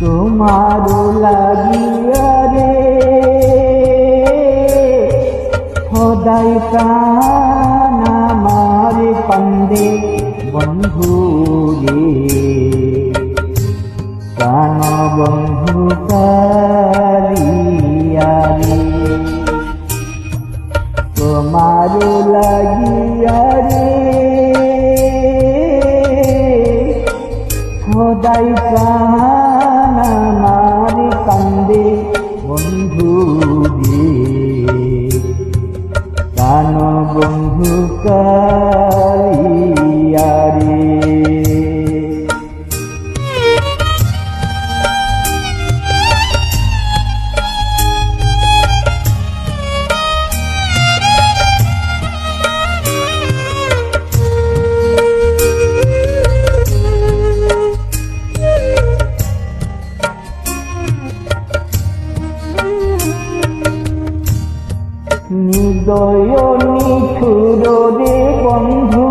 তোমার লাগিয়া রে। সদাই প্রাণ আমার কান্দে বন্ধু রে। প্রাণ বন্ধু কালিয়া রে। তোমার লাগিয়া রে। সদাই প্রাণ নিদয় নিঠুর রে বন্ধু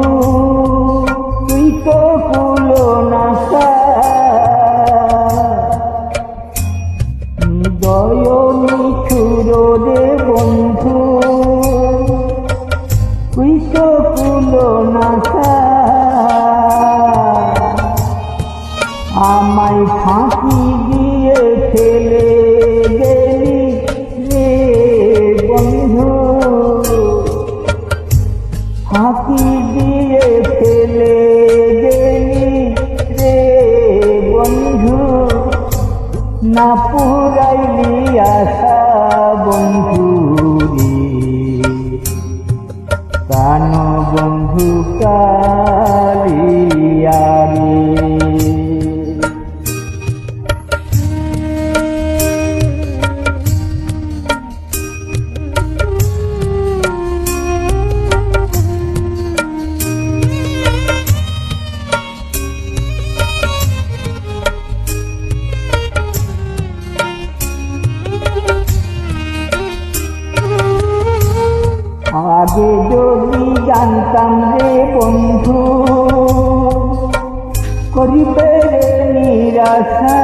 তুই তো কুল নাশা নিদয় না আগে যদি জানতাম রে বন্ধু করিবে নিরাশা।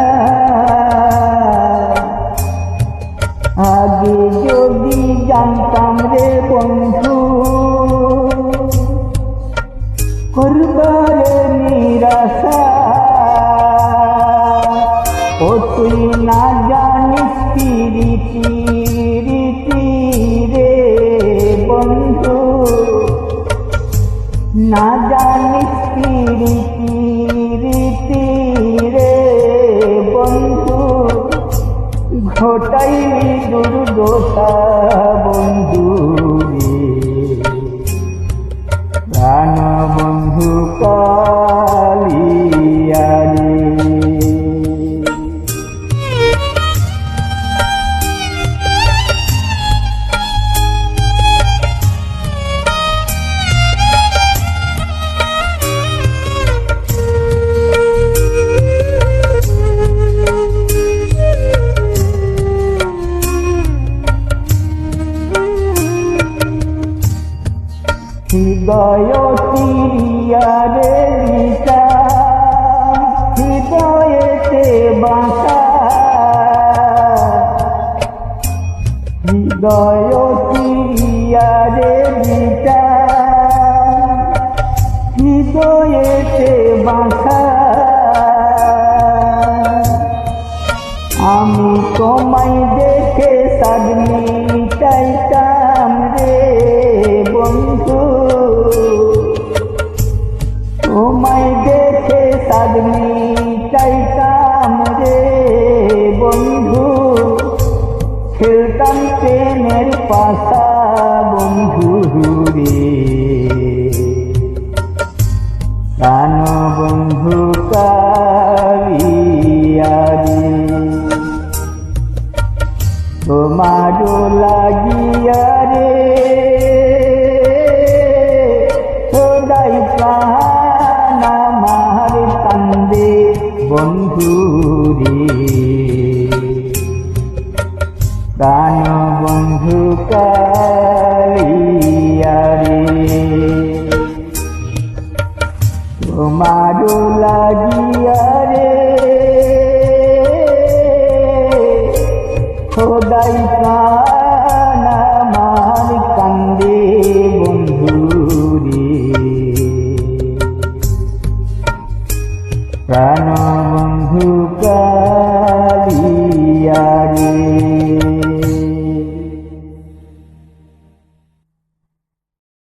আগে যদি জানতাম রে বন্ধু করবারে নিরাশা। ও তুই না জানিস রীতি না জানিস রীতি রীতি রে বন্ধু ঘটাই দুর্দশা বন্ধু রে। প্রাণ বন্ধু কালিয়া হৃদয় তিরিয়া রে লিটা হৃদয়েতে বাসা হৃদয় তিরিয়া রে লিটা হৃদয়েতে বাসা আমি তোমায় দেখে সাগনি তোমায় দেখে সাগনি চাইতাম রে বন্ধু। খেলতাম প্রেমের পাশা বন্ধু রে। বন্ধু রে প্রাণ বন্ধু কালিয়া রে তোমার লাগিয়া রে খোদাই প্রাণ প্রাণ বন্ধু কালিয়া